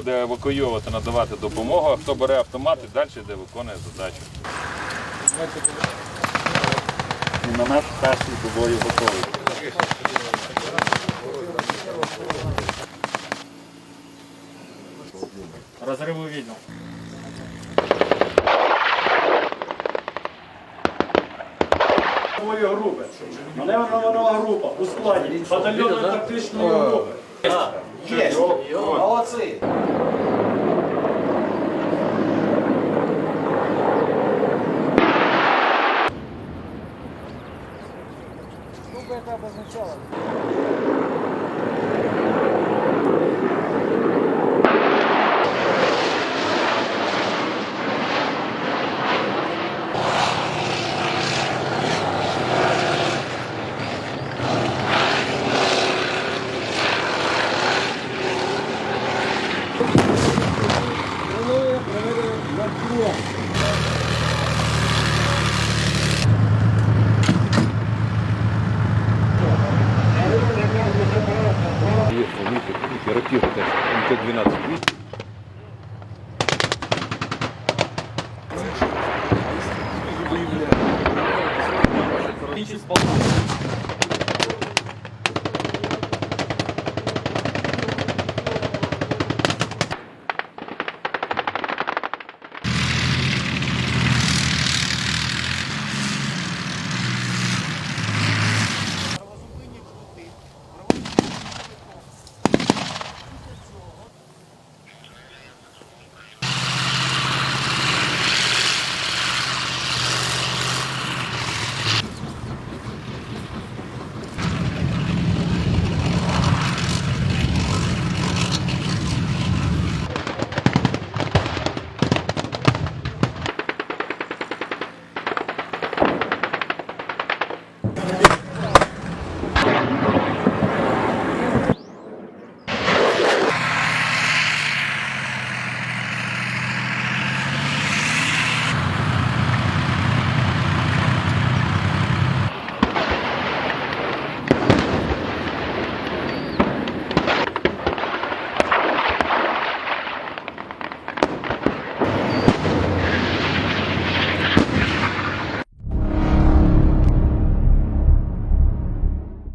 буде евакуйовувати, надавати допомогу, а хто бере автомат і далі йде виконує задачу. Міномет перший до бою готовий. Розриву відео. Нової групи. Маневрова група у складі батальйонної тактичної групи. Є. Молодці. Рапір МТ-12 видите. Финчи с.